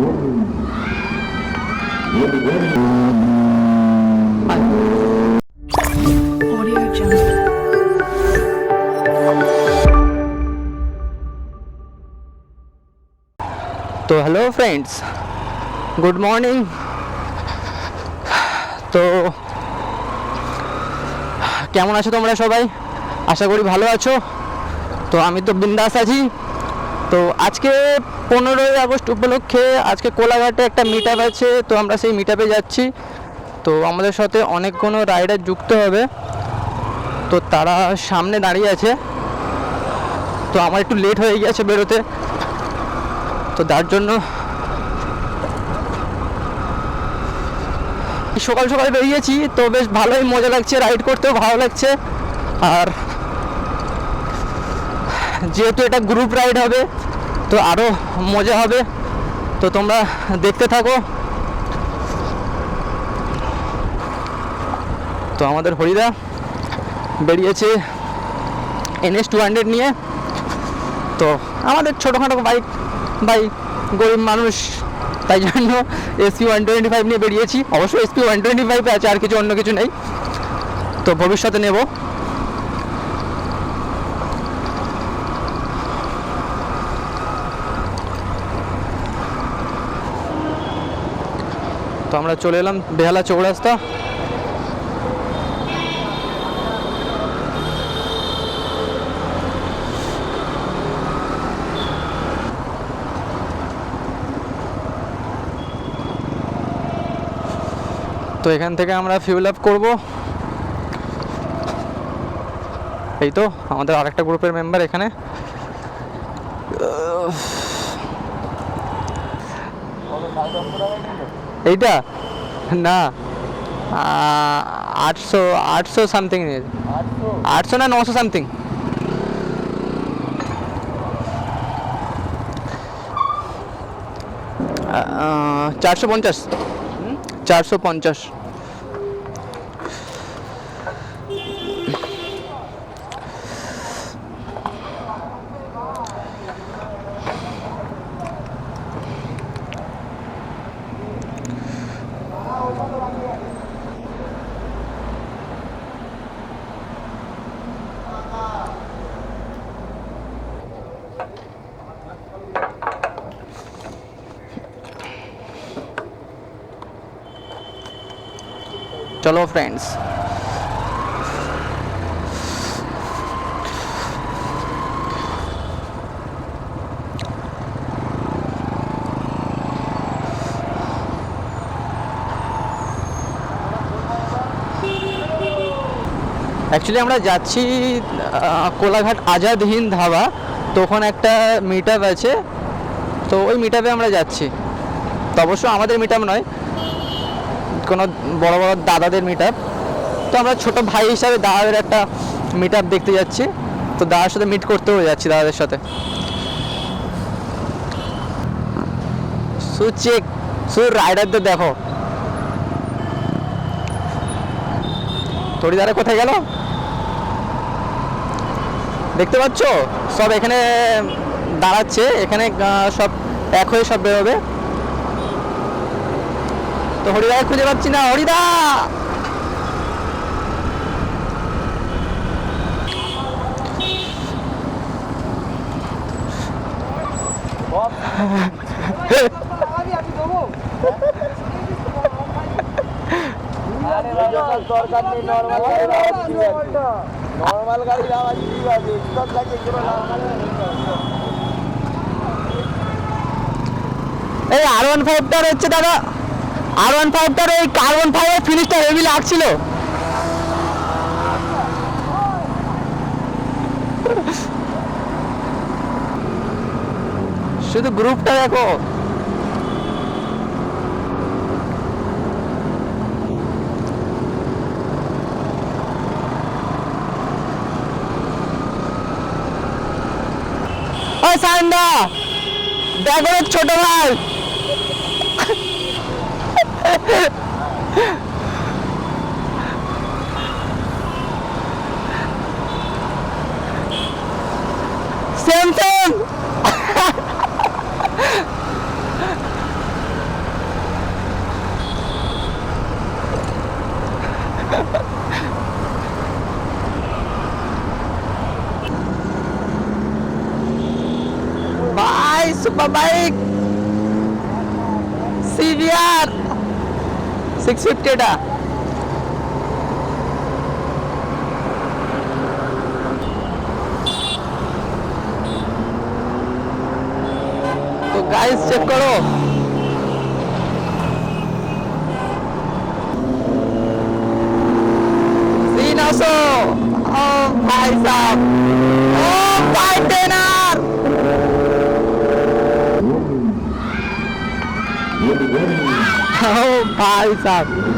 তো hello friends good morning তো কেমন আছো তোমরা সবাই? আশা করি ভালো আছো। তো আমি তো বিন্দাস আছি। তো আজকে পনেরোই আগস্ট উপলক্ষে আজকে কোলাঘাটে একটা মিট আছে, তো আমরা সেই মিট যাচ্ছি। তো আমাদের সাথে অনেক কোনো রাইডার যুক্ত হবে। তো তারা সামনে দাঁড়িয়ে আছে। তো আমার একটু লেট হয়ে গেছে বেরোতে। তো তার জন্য সকাল সকাল বেরিয়েছি, তো বেশ ভালোই মজা লাগছে রাইড করতেও ভালো লাগছে। আর যেহেতু এটা গ্রুপ রাইড হবে তো আরও মজা হবে। তো তোমরা দেখতে থাকো। তো আমাদের হরিদা বেরিয়েছে এনএস টু হান্ড্রেড নিয়ে। তো আমাদের ছোটোখাটো বাইক বাই গরিব মানুষ, তাই জন্য এসপি ওয়ান টোয়েন্টি ফাইভ নিয়ে বেরিয়েছি। অবশ্যই এসপি ওয়ান টোয়েন্টি ফাইভ আছে, আর কিছু অন্য কিছু নেই। তো ভবিষ্যতে নেব। তো আমরা চলে এলাম বেহালা চৌরাস্তা। তো এখান থেকে আমরা ফিউল আপ করব। এই তো, আমাদের আরেকটা গ্রুপের মেম্বার এখানে। এইটা? না। আটশো আটশো সামথিং আটশো না নশো সামথিং চারশো পঞ্চাশ। চারশো পঞ্চাশ। চলো ফ্রেন্ডস অ্যাকচুয়ালি আমরা যাচ্ছি কোলাঘাট আজাদ ধাবা। তো ওখানে একটা মিট আছে। তো ওই মিট আমরা যাচ্ছি। তো অবশ্য আমাদের মিট নয় কোনো বড় বড় দাদাদের মিট তো আমরা ছোট ভাই হিসাবে দাদাদের একটা মিট দেখতে যাচ্ছি। তো দাদার সাথে মিট করতেও যাচ্ছি দাদাদের সাথে। শুধু চেক শুধু রাইডারদের দেখো। তরিদারে কোথায় গেল? দেখতে পাচ্ছ? সব এখানে দাঁড়াচ্ছে। এখানে সব এক হয়ে সব বেরোবে। তো হরিদা খুঁজে পাচ্ছি না হরিদা দরকার নেই নর্মাল গাড়ি নর্মাল গাড়ি আওয়াজ ঠিক আছে স্টক লাগে এগুলো এই আর ওয়ান ফাইভটার হচ্ছে দাদা আর ওয়ান ফাইভটার এই কার্বন ফাইভের ফিনিশটা হেভি লাগছিল। শুধু গ্রুপটা দেখো। ও সান্দা, দেখো ছোট ভাই। Samson! Bye, super baik. Siviar. Fifty এটা তো গাইস চেক করো तीन Bisa.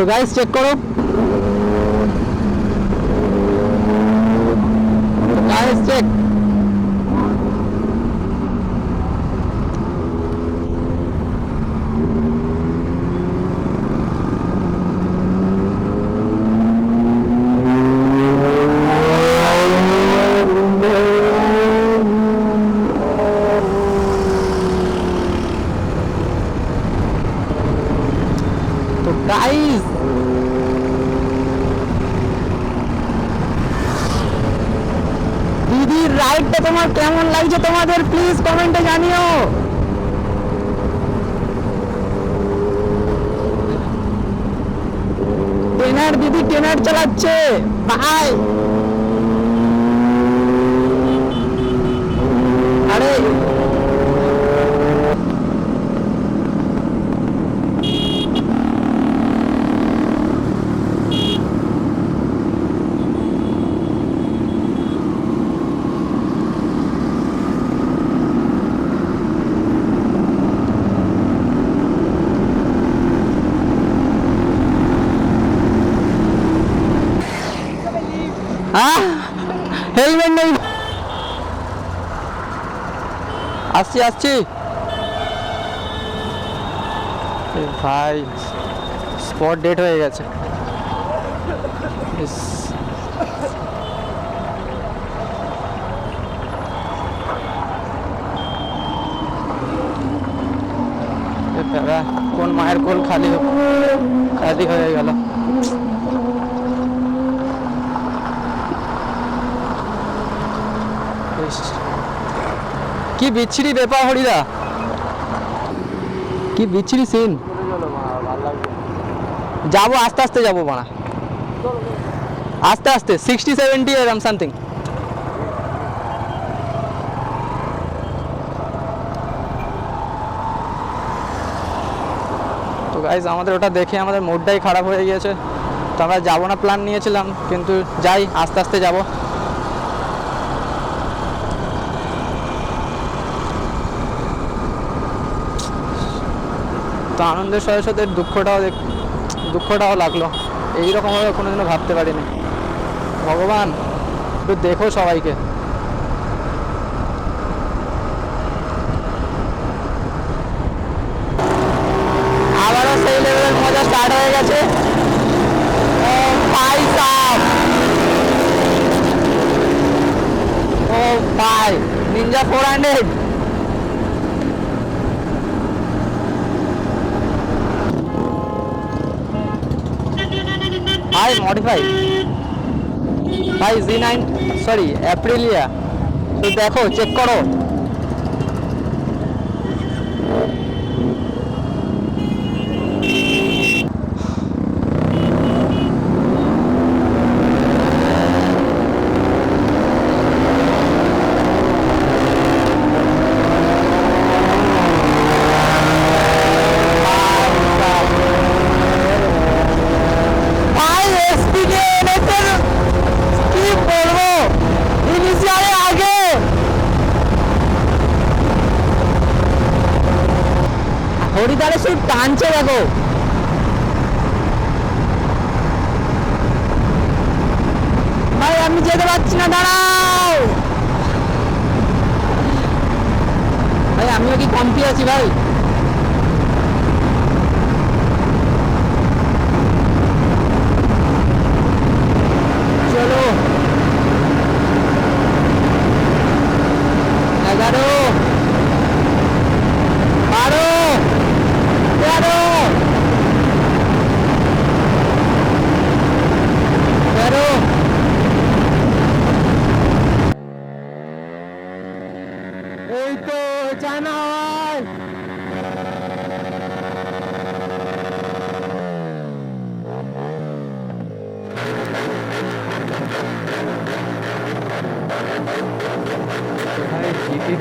তো গাইস চেক করো। গাইস চেক তো গাইস দিদির রাইডটা তোমার কেমন লাগছে তোমাদের? প্লিজ কমেন্টে জানিও। ট্রেনার দিদি ট্রেনার চালাচ্ছে। ভাই আরে হ্যাঁ হেলমেট নেই আসছি আসছি। ভাই স্পট ডেট হয়ে গেছে। কোন মায়ের কোল খালি খালি হয়ে গেল। কি বিচ্ছিরি ব্যাপার হরিদা? কি বিচ্ছিরি সিন যাব, আস্তে আস্তে যাব মানা আস্তে আস্তে সিক্সটি সেভেন্টি এরম সামথিং তো গাইজ আমাদের ওটা দেখে আমাদের মুডটাই খারাপ হয়ে গিয়েছে। তো আমরা যাব না প্ল্যান নিয়েছিলাম, কিন্তু যাই, আস্তে আস্তে যাব। তো আনন্দের সাথে সাথে দুঃখটাও দেখ- দুঃখটাও লাগল। এইরকমভাবে কোনোদিনও ভাবতে পারিনি। ভগবান, একটু দেখো সবাইকে। আবারও সেই লেভেলের মজা স্টার্ট হয়ে গেছে। ও ভাই সাহ ও ভাই ninja four hundred high modify ভাই জি নাইন সরি অ্যাপ্রিলিয়া তো দেখো চেক করো। টানছে দেখো। ভাই আমি যেতে পারছি না দাঁড়াও। ভাই আমিও কি কমতি আছি ভাই?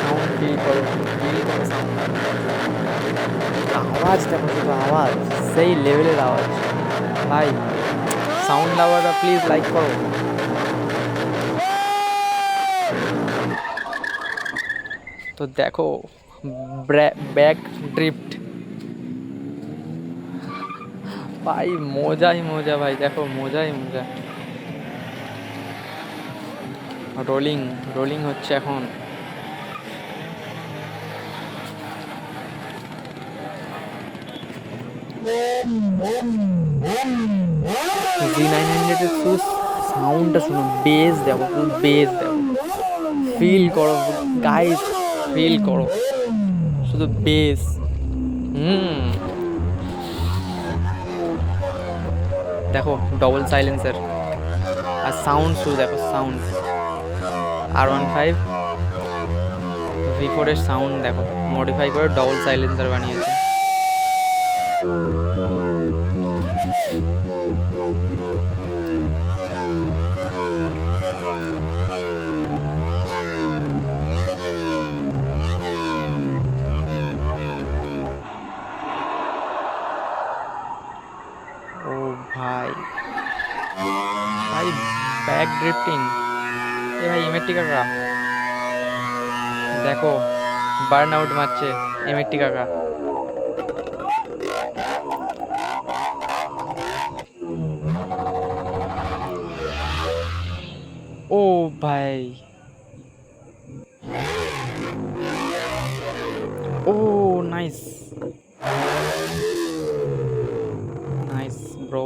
সাউন্ড ফিল করো ফিল করো সাউন্ড আওয়াজ দেখো শুধু আওয়াজ সেই লেভেলের আওয়াজ ভাই সাউন্ড লাভাররা প্লিজ লাইক করো তো দেখো ব্যাক ড্রিফট ভাই মজাই মজা ভাই দেখো মজাই মজা রোলিং রোলিং হচ্ছে এখন। জি নাইন হান্ড্রেডের শুধু সাউন্ডটা শুনো বেস দেখো শুধু বেস দেখো ফিল করো গাইস ফিল করো। শুধু বেস হুম। দেখো ডবল সাইলেন্সার আর সাউন্ড শুধু দেখো সাউন্ড আর ওয়ান ফাইভ ভি ফোরের সাউন্ড দেখো। মডিফাই করে ডবল সাইলেন্সার বানিয়েছে। ও ভাই। ভাই ব্যাক ড্রিফটিং এ ভাই এমএটি কাকা দেখো বার্ন আউট মারছে এমএটি কাকা ও ভাই। ও নাইস নাইস ব্রো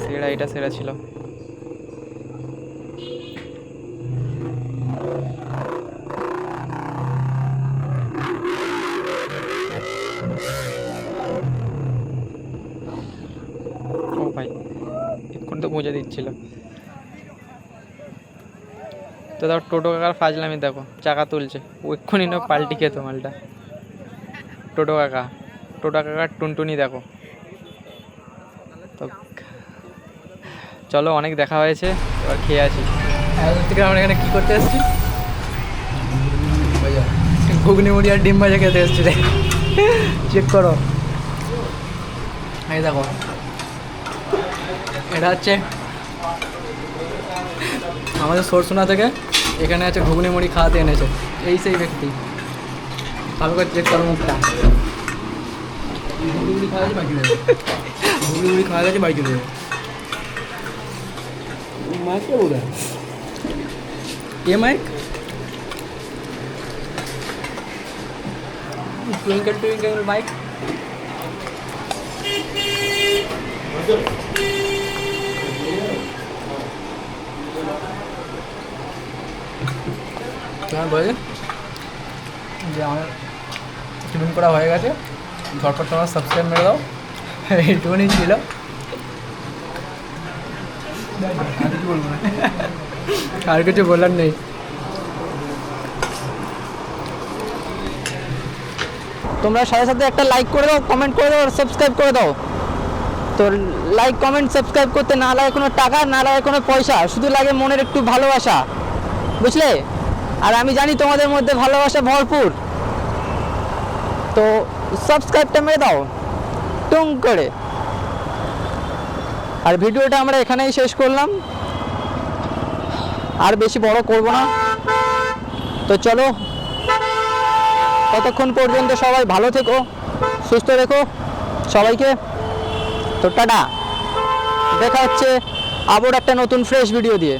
সেরা এটা সেরা ছিল। পৌঁছে দিচ্ছিল। তো দেখো টোটো কাকার ফাজলামি দেখো চাকা তুলছে। ও এক্ষুনি না পাল্টি খেতো মালটা। টোটো কাকা টোটো কাকার টুনটুনি দেখো। তো চলো অনেক দেখা হয়েছে এবার খেয়ে আসি। থেকে আমরা এখানে কি করতে এসেছি? ঘুগনি মুড়ি আর ডিম ভাজা খেতে এসেছি চেক করো। এই দেখো এটা হচ্ছে আমাদের সরসোনা থেকে এখানে আছে ঘুগনি মুড়ি খাওয়াতে এনেছে। এই সেই ব্যক্তি। ভালো করে চেক করো মুখটা। ঘুগনি মুড়ি খাওয়া বাকি দেবে। ঘুগনি মুড়ি খাওয়া গেছে বাকি দেবে। মাইকটা বোধ এ মাইক? Twinkle twinkle mic. তোমার বলে যে আমার টিফিন করা হয়ে গেছে। ঝটপট তোমার সাবস্ক্রাইব মেরে দাও। এইটুকুনি ছিল। আর কিছু বলার নেই। তোমরা সাথে সাথে একটা লাইক করে দাও কমেন্ট করে দাও, আর সাবস্ক্রাইব করে দাও। তো লাইক কমেন্ট সাবস্ক্রাইব করতে না লাগে কোনো টাকা, না লাগে কোনো পয়সা, শুধু লাগে মনের একটু ভালোবাসা। বুঝলে? আর আমি জানি তোমাদের মধ্যে ভালোবাসা ভরপুর। তো সাবস্ক্রাইবটা মেরে দাও। টুং করে। আর ভিডিওটা আমরা এখানেই শেষ করলাম। আর বেশি বড় করব না। তো চলো, ততক্ষণ পর্যন্ত সবাই ভালো থেকো, সুস্থ রেখো সবাইকে। তো টাটা। দেখা হচ্ছে আবার একটা নতুন ফ্রেশ ভিডিও দিয়ে।